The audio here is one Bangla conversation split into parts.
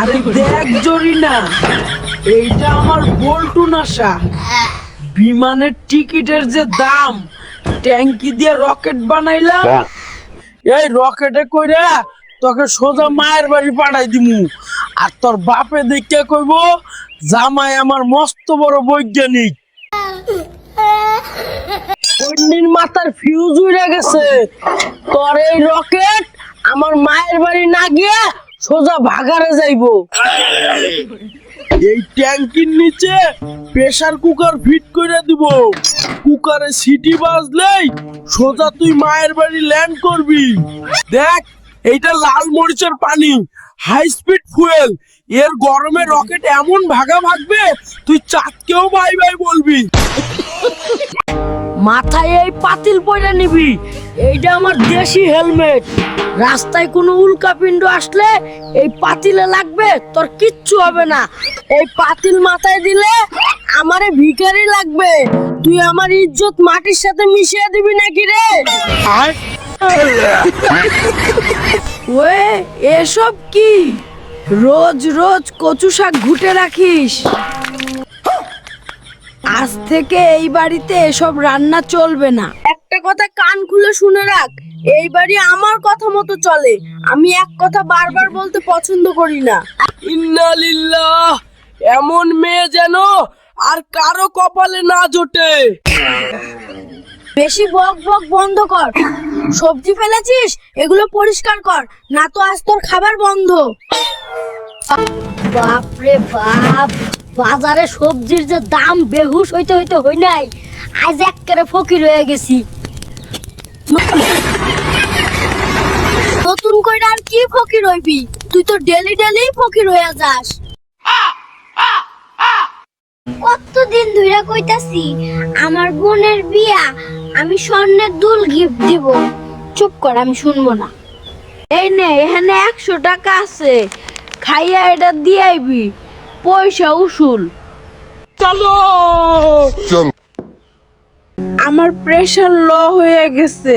আরে দেখ জরিনা এইটা আমার বল্টু নাশা। বিমানের টিকিটের যে দাম ট্যাঙ্কি দিয়ে রকেট বানাইলাম। এই রকেটে কইরা তোকে সোজা মায়ের বাড়ি পাঠাই দিমু। আর তোর বাপে দেখে কইব জামাই আমার মস্ত বড় বৈজ্ঞানিক। অন্যের মাথার ফিউজ উড়ে গেছে। তোর এই রকেট আমার মায়ের বাড়ি না গিয়ে সোজা ভাগারে যাইবো। এই ট্যাঙ্কির নিচে প্রেসার কুকার ফিট করে দিব। কুকারে সিটি বাজলেই সোজা তুই মায়ের বাড়ি ল্যান্ড করবি। দেখ এইটা লাল মরিচের পানি হাই স্পিড ফুয়েল এর গরমে রকেট এমন ভাগা ভাগবে তুই চাঁদকেও বাই বাই বলবি। মাথায় এই পাতিল পয়রা নিবি। এইটা আমার দেশি হেলমেট। রাস্তায় কোনো উল্কাপিণ্ড আসলে এই পাতিলে লাগবে তোর কিচ্ছু হবে না। এই পাতিল মাথায় দিলে আমারে ভিখারি লাগবে। তুই আমার ইজ্জত মাটির সাথে মিশিয়ে দিবি নাকি রে? ওয়ে এসব কি? রোজ রোজ কচু শাক ঘুটে রাখিস। আজ থেকে এই বাড়িতে এসব রান্না চলবে না। কথা কান খুলে শুনে রাখ। এই বাড়ি আমার কথা মতো চলে। আমি এক কথা বারবার বলতে পছন্দ করি না। ইন্নালিল্লাহ এমন মেয়ে যেন আর কারও কপালে না জোটে। বেশি বক বক বন্ধ কর। সবজি ফেলেছিস? এগুলো পরিষ্কার কর। না তো আজ তোর খাবার বন্ধ। বাপরে বাপ বাজারে সবজির যে দাম বেহুশ হইতে হইতে হই নাই। আজ একেবারে ফকির হয়ে গেছি। ফকির হইবি তুই তো ডেলি ডেলি ফকির হইয়া যাস। কতদিন ধরে কইতাছি আমার বোনের বিয়া আমি স্বর্ণের দুল গিফট দিব। চুপ কর আমি শুনব না। এই নে এখানে একশো টাকা আছে। খাইয়া এটা দিয়ে আইবি। পয়সা উসুল। চলো! চলো। আমার প্রেশার ল হয়ে গেছে।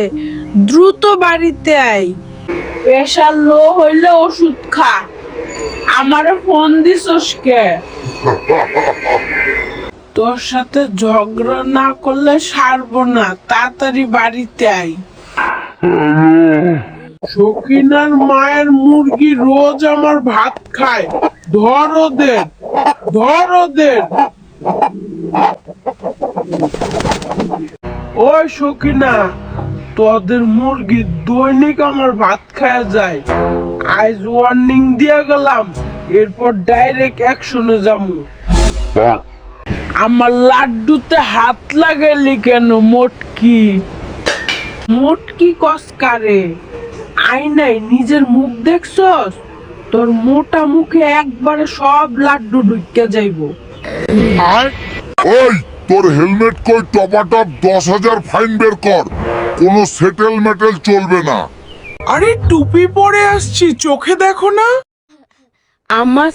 দ্রুত বাড়িতে আই প্রেশার হইলে ওষুধ খা। আমারে ফোন দিছস কে? তোর সাথে ঝগড়া না করলে সারবো না, তাড়াতাড়ি বাড়িতে আই সকিনার মায়ের মুরগি রোজ আমার ভাত খায়। ধর ওদের ধর ওদের। ওই সকিনা তোদের মুরগি দৈনিক আমার ভাত খাওয়া যায়। আজ ওয়ার্নিং দিয়ে গেলাম এরপর ডাইরেক্ট অ্যাকশনে যাব। আমার লাড্ডুতে হাত লাগাইলি কেন মোটকি? মোটকি কসকারে আই নাই নিজের মুখ দেখছস? তোর মোটা মুখে একবারে সব লাড্ডু ঢুকে যাইবো। ওই তোর হেলমেট কই? টপাটপ দশ হাজার ফাইন বের কর। কোনো সেটেল মেটেল চলবে না। আরে টুপি পরে আসছি চোখে দেখো না। আমার